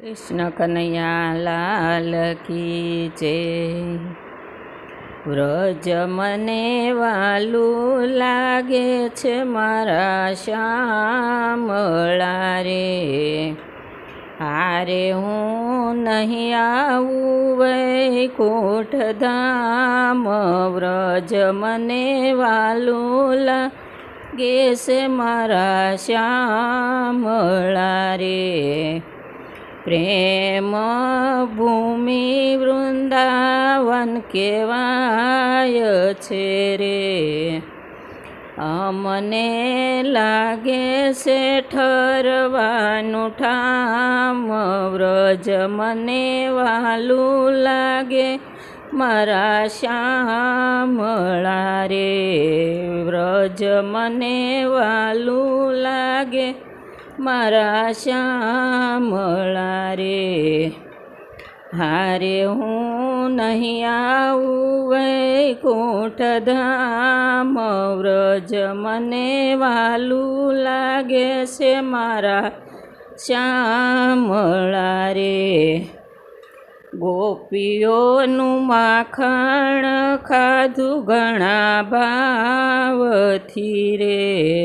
કૃષ્ણ કનૈયા લાલ કી જય. વ્રજ મને વાલું લાગે છે મારા શ્યામળા રે. હારે હું નહીં આવું વૈકુંઠ ધામ. વ્રજ મને વાલું લાગે છે મારા શ્યામળા રે. પ્રેમ ભૂમિ વૃંદાવન કહેવાય છે રે. અમને લાગે છે ઠરવાનું ઠામ, વ્રજ મને વાલું લાગે, મારા શ્યામળા રે. વ્રજ મને વાલું લાગે મારા શ્યામળા રે. હારે હું નહીં આવું વૈકુંઠ ધામ વ્રજ. મને વાલું લાગે છે મારા શ્યામળા રે. ગોપીઓનું માખણ ખાધું ઘણા ભાવથી રે.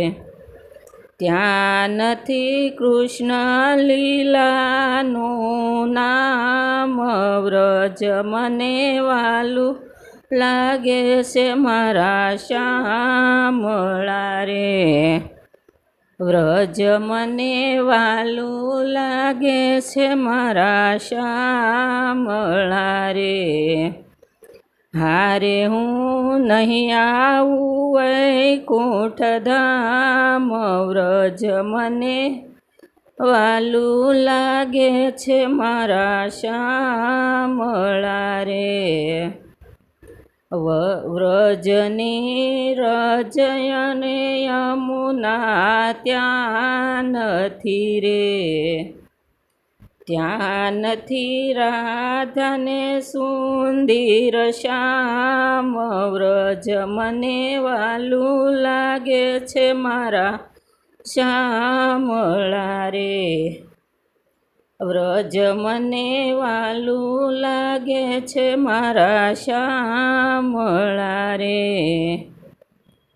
ત્યાં નથી કૃષ્ણ લીલાનું નામ વ્રજ મને વાલું લાગે છે મારા શ્યામળા રે. વ્રજ મને વાલું લાગે છે મારા શ્યામળા રે. હારે હું નહીં આવું વૈકુંઠ ધામ વ્રજ મને. વાલું લાગે છે મારા શ્યામળા રે. વ્રજની રજયને યમુના ત્યાં નથી રે. ત્યાં નથી રાધાને સુંદર શ્યામ વ્રજ મને વાલું લાગે છે મારા શ્યામળા રે વ્રજ મને વાલું લાગે છે મારા શ્યામળા રે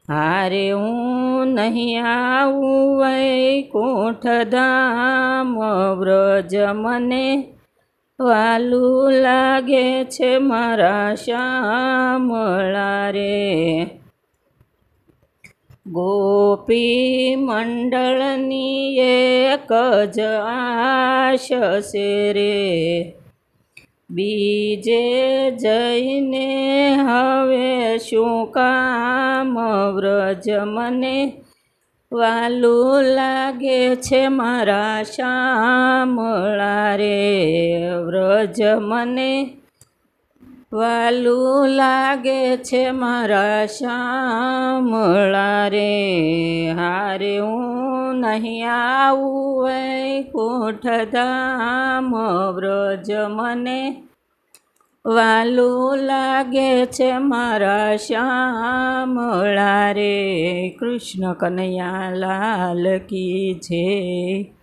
હારે હું નહીં આવું વૈકુંઠ ધામ વ્રજ મને વાલું લાગે છે મારા શ્યામળા રે. ગોપી મંડળની એક જ આશ રે. બીજે જઈને હવે શું કામ? વ્રજ મને વાલું લાગે છે મારા શામળા રે. વ્રજ મને વાલું લાગે છે મારા શામળા રે. હારે હું નહીં આવું. વૈકુંઠ ધામ વ્રજ મને. વાલું લાગે છે મારા શ્યામળા રે. કૃષ્ણ કનૈયા લાલ કી છે